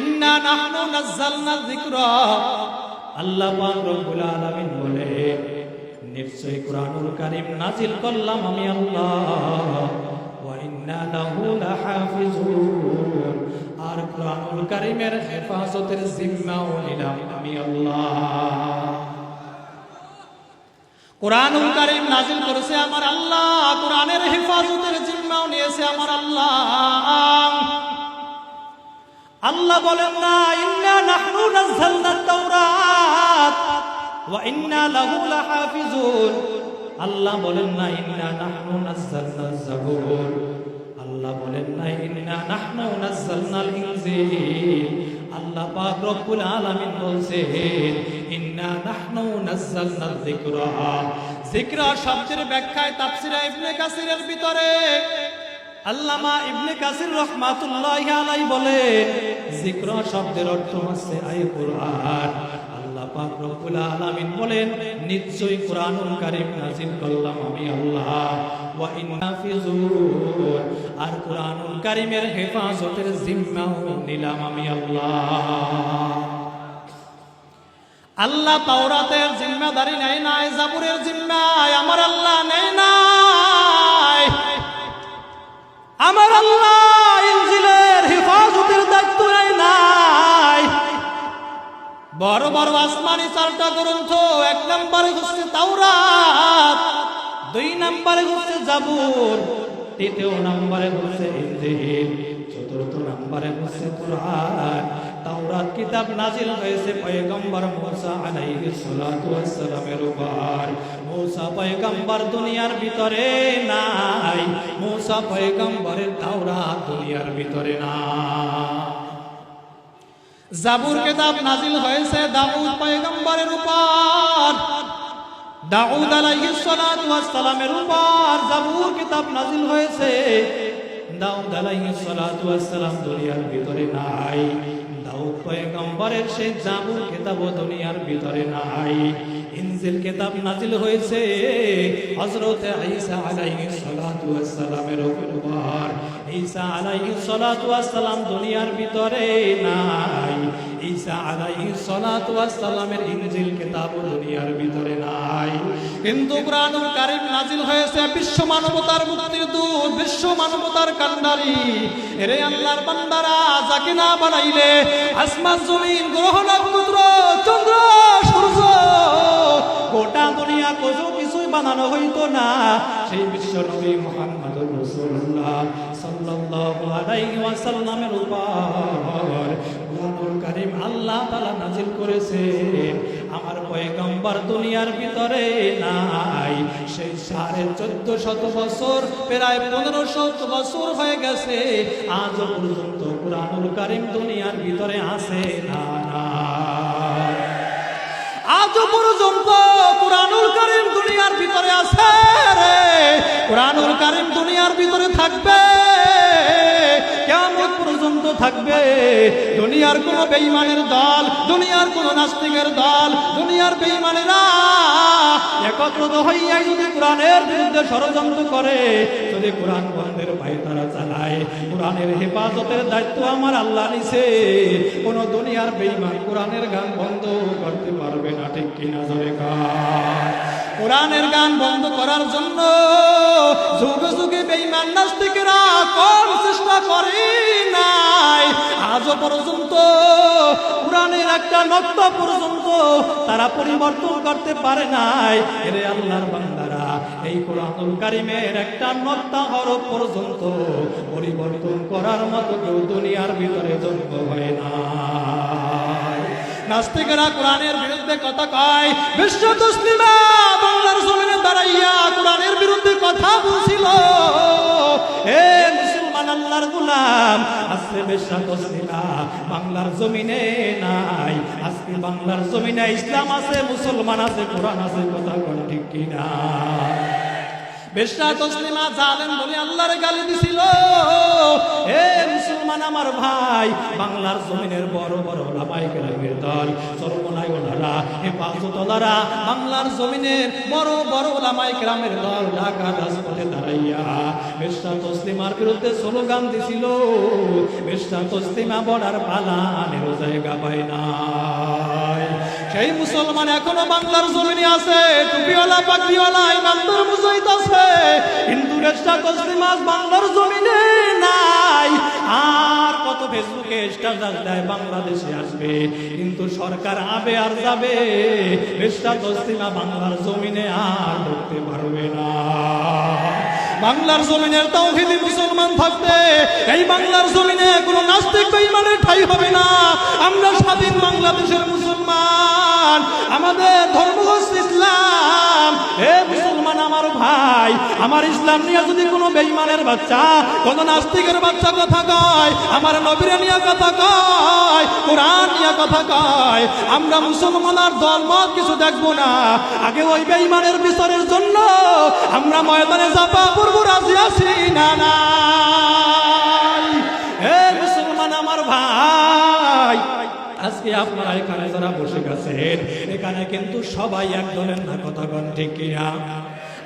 ইন্না নাহনু নাযালনা যিকরা। আল্লাহ পাক রব্বুল আলামিন বলে, নিশ্চয়ই কোরআনুল কারীম নাজিল করলাম আমি আল্লাহ। ওয়া ইন্না লাহু লাহাফিজুন। আর কোরআনুল কারীমের হেফাজতের জিম্মাও নিলাম আমি আল্লাহ। কোরআনুল কারীম নাজিল করেছে আমার আল্লাহ। কোরআনের হেফাজতের জিম্মাও নিয়েছে আমার আল্লাহ। আল্লাহ বলেন, না, ইন্না নাহনু নাযালনা তাওরাত ওয়া ইন্না লাহু লাহাফিজুন। আল্লাহ বলেন, না, ইন্না নাহনু নাযালনা যাবুর আল্লাহ বলেন, না, ইন্না নাহনু নাযালনাল ইনজিল। আল্লাহ পাক রব্বুল আলামিন বলছেন, ইন্না নাহনু নাযালনা যিকরা। যিকরা শব্দের ব্যাখ্যায় তাফসীরে ইবনে কাসিরের ভিতরে আল্লামা ইবনে কাসির রহমাতুল্লাহি আলাই বলেন যিকর শব্দের অর্থ হচ্ছে আয় কোরআন। আল্লাহ পাক রব্বুল আলামিন বলেন, নিশ্চয়ই কোরআনুল কারীম নাযিল করলাম আমি আল্লাহ। ওয়া ইন্না ফিজুর আর কোরআনুল কারীমের হেফাজতের জিম্মাও নিলাম আমি আল্লাহ। আল্লাহ তাওরাতের জিম্মাদারি নেয় নাই, জাবুরের জিম্মায় আমার আল্লাহ নেয় নাই। আমার আল্লাহ হেফাজতের দায়িত্ব নাই বড় বড় আসমানি চারটা গ্রন্থ, এক নম্বরে হচ্ছে তাওরাত, দুই নম্বরে হচ্ছে জাবুর। তৃতীয় নম্বরে হচ্ছে ইনজিল চতুর্থ নম্বরে হচ্ছে কোরআন। তাওরাত কিতাব নাজিল হয়েছে পয়গম্বর মুসা আলাইহিস সালাতু ওয়াস সালামের উপর। মুসা পয়গম্বর দুনিয়ার ভিতরে নাই, মুসা পয়গম্বরের তাওরাত দুনিয়ার ভিতরে না জাবুর কিতাব নাজিল হয়েছে দাউদ পয়গম্বরের উপর। দাউদ আলাইহিস সালাতু ওয়াস সালামের উপর জাবুর কিতাব নাজিল হয়েছে। দাউদ আলাইহিস সালাতু ওয়াস সালাম দুনিয়ার ভিতরে নাই। দাউদ পয়গম্বরের সেই জাবুর কিতাব দুনিয়ার ভিতরে নাই। ইনজিল কিতাব নাজিল হয়েছে। হযরত ঈসা আলাইহিস সালাতু ওয়াস সালামের উপর ঈসা আলাইহিস সালাতু ওয়াস সালাম দুনিয়ার ভিতরে নাই। ঈসা আলাইহিস সালাতু ওয়াস সালামের ইনজিল কিতাব দুনিয়ার ভিতরে নাই। কিন্তু কোরআনুল কারীম নাজিল হয়েছে। বিশ্ব মানবতার মুক্তির দূত বিশ্ব মানবতার কান্ডারি। এরে আল্লাহর বান্দারা, যাকে না বানাইলে আসমান, জমিন, গ্রহ, নক্ষত্র, চন্দ্র, সূর্য গোটা দুনিয়া কোজো কিছুই বানানো হইতো না। সেই বিশ্ব নবী মুহাম্মদুর রাসূলুল্লাহ সাল্লাল্লাহু আলাইহি ওয়াসাল্লামের উপর কোরআনুল কারীম আল্লাহ তাআলা নাজিল করেছেন। আমার পয়গম্বর দুনিয়ার ভিতরে নাই। সেই সাড়ে চোদ্দ শত বছর, প্রায় পনেরো শত বছর হয়ে গেছে। আজ পর্যন্ত কোরআনুল কারীম দুনিয়ার ভিতরে আছে না না আজ পর্যন্ত কোরআনুল কারীম দুনিয়ার ভিতরে আছে রে। কোরআনুল কারীম দুনিয়ার ভিতরে থাকবে। কেমন পর্যন্ত থাকবে। দুনিয়ার কোন বেঈমানের দল, দুনিয়ার কোন নাস্তিকের দল, দুনিয়ার বেঈমানেরা একত্রিত হইয়া যদি কোরআনের বিরুদ্ধে ষড়যন্ত্র করে, যদি কোরআন বন্ধের পায়ে তারা চালায় কোরআনের হেফাজতের দায়িত্ব আমার আল্লাহ নিছে। কোন দুনিয়ার বেঈমান কোরআনের গান বন্ধ করতে পারবে না, ঠিক কিনা জোরে কোরআনের গান বন্ধ করার জন্য যুগে যুগে বেইমান নাস্তিকেরা কোন চেষ্টা করে নাই। আজও পর্যন্ত কোরআনের একটা নক্ত পর্যন্ত তারা পরিবর্তন করতে পারে নাই। এরে আল্লাহর বান্দারা এই কোরআনুল কারিমের একটা নত্তা হরফ পর্যন্ত পরিবর্তন করার মতো কেউ দুনিয়ার ভিতরে জন্ম হয় না নাস্তিকেরা কোরআনের বিরুদ্ধে কথা কয়, বিশ্ব মুসলিমা বাংলার জমিনে দাঁড়াইয়া কোরআনের বিরুদ্ধে কথা বলছিল। মুসলমান আল্লাহর গোলাম, আজকে বেশা না, বাংলার জমিনে নাই। আজকে বাংলার জমিনে ইসলাম আছে, মুসলমান আছে, কোরআন আছে, কথা কোন ঠিক কিনা? বেশা তসলিমা জালেম বলে আল্লাহর গালি দিছিল। মুসলমান আমার ভাই। বাংলার জমিনের বড় বড় ওলামাই কেরামের দল সর্বনাই ওলারা হেফাজত ওলারা। বাংলার জমিনের বড় বড় ওলামাই কেরামের দল ঢাকা রাজপথে দাঁড়াইয়া। বেশা তসলিমার বিরুদ্ধে স্লোগান দিছিল বেশা তসলিমা বড়ার পালানের জায়গা পায় নাই। সেই মুসলমান এখনও বাংলার জমিনে আছে, টুপিওয়ালা, পাখিওয়ালা, ইমানদার, মুজাহিদ আছে। কিন্তু রেস্টা তসলিমাস বাংলার জমিনে নাই। আর কত ফেসবুকে স্ট্যাটাস দেয়, বাংলাদেশে আসবে। কিন্তু সরকার আবে আর যাবে রেস্টা তসলিমা বাংলার জমিনে আর ঢুকতে পারবে না। বাংলার জমিনের তৌহিদি মুসলমান থাকতে এই বাংলার জমিনে কোনো নাস্তিক বেঈমানের ঠাই হবে না। আমরা স্বাধীন বাংলাদেশের মুসলমান আমাদের ধর্ম হচ্ছে ইসলাম। হে মুসলমান আমার ভাই, আমার ইসলাম নিয়ে যদি কোনো বেঈমানের বাচ্চা, কোন নাস্তিকের বাচ্চা কথা কয়, আমার নবীরে নিয়ে কথা কয়, কোরআন নিয়ে কথা কয়, আমরা মুসলমান আর দলমত কিছু দেখব না। আগে ওই বেইমানের বিচারের জন্য আমরা ময়দানে চাপা পড়ব এখানে যারা বসে গেছেন, এখানে কিন্তু সবাই না, কথা কন ঠিক কিনা?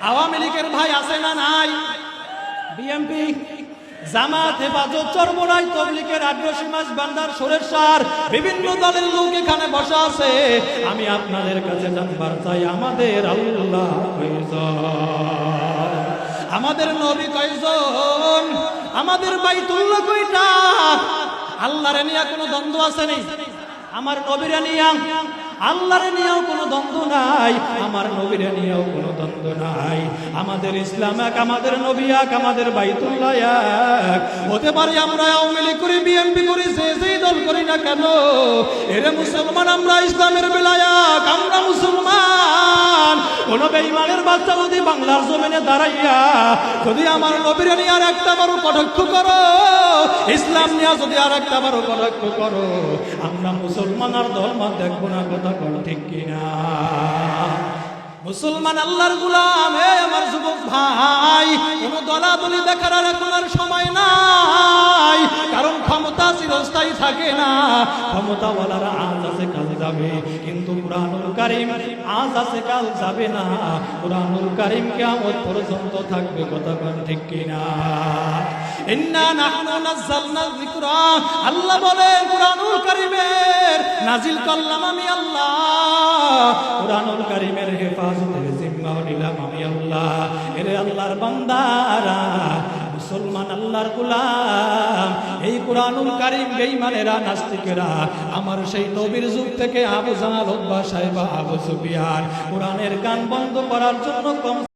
আওয়ামী লীগের ভাই আছে না নাই? বিএমপি বিভিন্ন দলের লোক এখানে আছে। আমি আপনাদের কাছে জানবার চাই, আমাদের আল্লাহ? আমাদের নবী কয়জন? আমাদের বাইতুল্লাহ কয়টা? আল্লাহরে নিয়ে কোনো দ্বন্দ্ব আছে নেই আমার নবীরা নিয়া আল্লাহর নিয়েও কোনো দ্বন্দ্ব নাই, আমার নবীরা নিয়েও কোনো দ্বন্দ্ব নাই। আমাদের ইসলাম এক, আমাদের নবী এক, আমাদের বাইতুল্লাহ এক। হতে পারে আমরা আওয়ামী লীগ করি, বিএনপি করি, যে যেই দল করি না কেন, এরে মুসলমান, আমরা ইসলামের বেলায়াক, আমরা মুসলমান। কোন বাচ্চা যদি বাংলার জমিনে দাঁড়াইয়া যদি আমার নিয়ে আর একটা বারো কটাক্ষ করো, ইসলাম নিয়ে যদি আর একটা বারো কটাক্ষ করো, আমরা মুসলমান আর ধর্ম দেখব না, কথা কর ঠিক কিনা? মুসলমান আল্লাহর গুলাম হে আমার যুবক ভাই, কোন দলাদলি দেখার আর এখন আর সময় ক্ষমতা চিরস্থায়ী থাকে না। ক্ষমতা বলারা আজ আছে, কাল যাবে। কিন্তু কুরআনুল কারীম আজ আছে, কাল যাবে না। কুরআনুল কারীম কিয়ামত পর্যন্ত থাকবে, কথা কোন ঠিক কিনা? আল্লাহ বলে, কুরআনুল কারীমের নাজিল করলাম আমি আল্লাহ। কুরআনুল কারীমের হেফাজতের জিম্মাও নিলাম আমি আল্লাহ। এরে আল্লাহর বান্দারা মুসলমান আল্লাহর গোলাম। এই কোরআনুল কারিম বেইমানেরা নাস্তিকেরা, আমার সেই নবীর যুগ থেকে আবু জাহাল, অব্বা সাহেব, আবু সুফিয়ান, কোরআনের গান বন্ধ করার জন্য কম